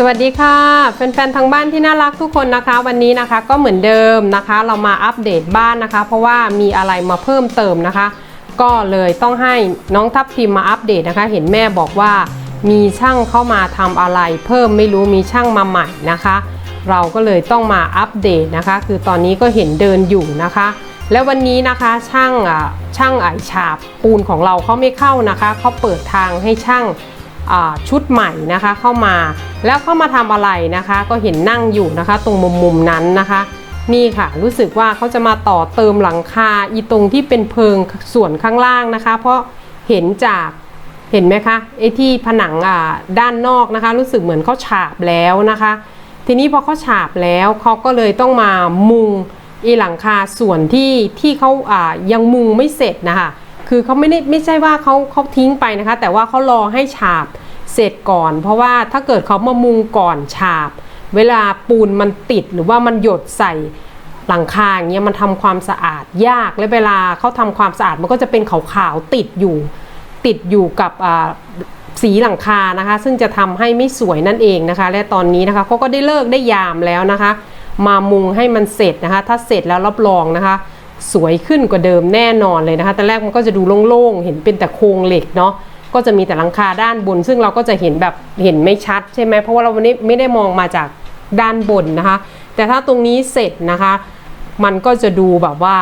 สวัสดีค่ะแฟนๆทางบ้านที่น่ารักทุกคนนะคะ วันนี้นะคะก็เหมือนเดิมนะคะ เรามาอัปเดตบ้านนะคะ เพราะว่ามีอะไรมาเพิ่มเติมนะคะ ก็เลยต้องให้น้องทัพทิมมาอัปเดตนะคะ เห็นแม่บอกว่ามีช่างเข้ามาทำอะไร เพิ่มไม่รู้มีช่างมาใหม่นะคะ เราก็เลยต้องมาอัปเดตนะคะ คือตอนนี้ก็เห็นเดินอยู่นะคะ แล้ววันนี้นะคะช่างอะช่างไอฉาบปูนของเราเขาไม่เข้านะคะเขาเปิดทางให้ช่าง ชุดใหม่นะคะเข้ามา แล้วเข้ามาทำอะไรนะคะ ก็เห็นนั่งอยู่นะคะ ตรงมุมมุมนั้นนะคะ นี่ค่ะรู้สึกว่าเขาจะมาต่อเติมหลังคาอีตรงที่เป็นเพิงส่วนข้างล่างนะคะ เพราะเห็นจากเห็นไหมคะไอ้ที่ผนังอ่าด้านนอกนะคะ รู้สึกเหมือนเขาฉาบแล้วนะคะ ทีนี้พอเขาฉาบแล้วเขาก็เลยต้องมามุงอีหลังคาส่วนที่ที่เขาอ่ายังมุงไม่เสร็จนะคะ คือเขาไม่ได้ไม่ใช่ว่าเขาเขาทิ้งไปนะคะ แต่ว่าเขารอให้ฉาบเสร็จก่อน เพราะว่าถ้าเกิดเขามามุงก่อนฉาบ เวลาปูนมันติดหรือว่ามันหยดใส่หลังคาอย่างเงี้ยมันทำความสะอาดยากและเวลาเขาทำความสะอาดมันก็จะเป็นขาวๆติดอยู่ ติดอยู่กับสีหลังคานะคะ ซึ่งจะทำให้ไม่สวยนั่นเองนะคะ และตอนนี้นะคะเขาก็ได้เลิกได้ยามแล้วนะคะ มามุงให้มันเสร็จนะคะ ถ้าเสร็จแล้วรับรองนะคะ สวยขึ้นกว่าเดิมแน่นอนเลยนะคะ แต่แรกมันก็จะดูโล่งๆ เห็นเป็นแต่โครงเหล็กเนาะ ก็จะมีแต่หลังคาด้านบน ซึ่งเราก็จะเห็นแบบเห็นไม่ชัดใช่ไหม เพราะว่าเราวันนี้ไม่ได้มองมาจากด้านบนนะคะ แต่ถ้าตรงนี้เสร็จนะคะ มันก็จะดูแบบว่า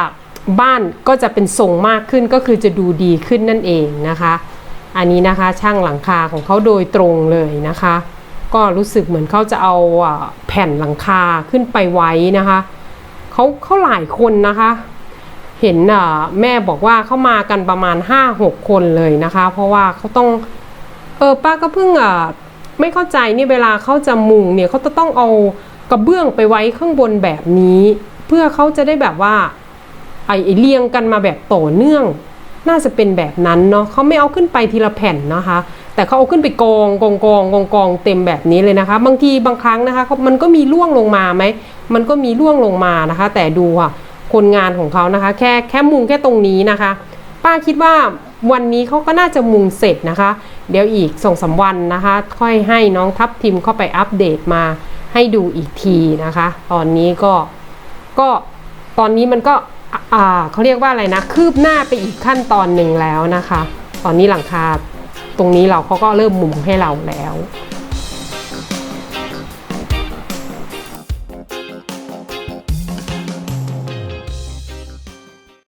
บ้านก็จะเป็นทรงมากขึ้นก็คือจะดูดีขึ้นนั่นเองนะคะ อันนี้นะคะช่างหลังคาของเขาโดยตรงเลยนะคะ ก็รู้สึกเหมือนเขาจะเอาอ่าแผ่นหลังคาขึ้นไปไว้นะคะเขาเขาหลายคนนะคะ เห็นอ่าแม่บอกว่าเข้ามากันประมาณ 5-6 คนเลยนะคะ เพราะว่าเขาต้อง เออป้าก็เพิ่งอ่าไม่เข้าใจนี่เวลาเขาจะมุงเนี่ยเขาจะต้องเอากระเบื้องไปไว้ข้างบนแบบนี้ เพื่อเขาจะได้แบบว่า ไอ้เรียงกันมาแบบต่อเนื่อง น่าจะเป็นแบบนั้นเนาะเขาไม่เอาขึ้นไปทีละแผ่นนะคะ แต่เขาเอาขึ้นไปกองกองกองกองกองเต็มแบบนี้เลยนะคะ บางทีบางครั้งนะคะมันก็มีร่วงลงมาไหมมันก็มีร่วงลงมานะคะ แต่ดูอะ คนงานของเขานะคะ แค่แค่มุงแค่ตรงนี้นะคะ ป้าคิดว่าวันนี้เขาก็น่าจะมุงเสร็จนะคะ เดี๋ยวอีกสองสาวันนะคะ ค่อยให้น้องทัพทิมเข้าไปอัปเดตมาให้ดูอีกทีนะคะ ตอนนี้ก็ก็ตอนนี้มันก็อ่าเขาเรียกว่าอะไรนะ คืบหน้าไปอีกขั้นตอนหนึ่งแล้วนะคะ ตอนนี้หลังคาตรงนี้เราเขาก็เริ่มมุงให้เราแล้ว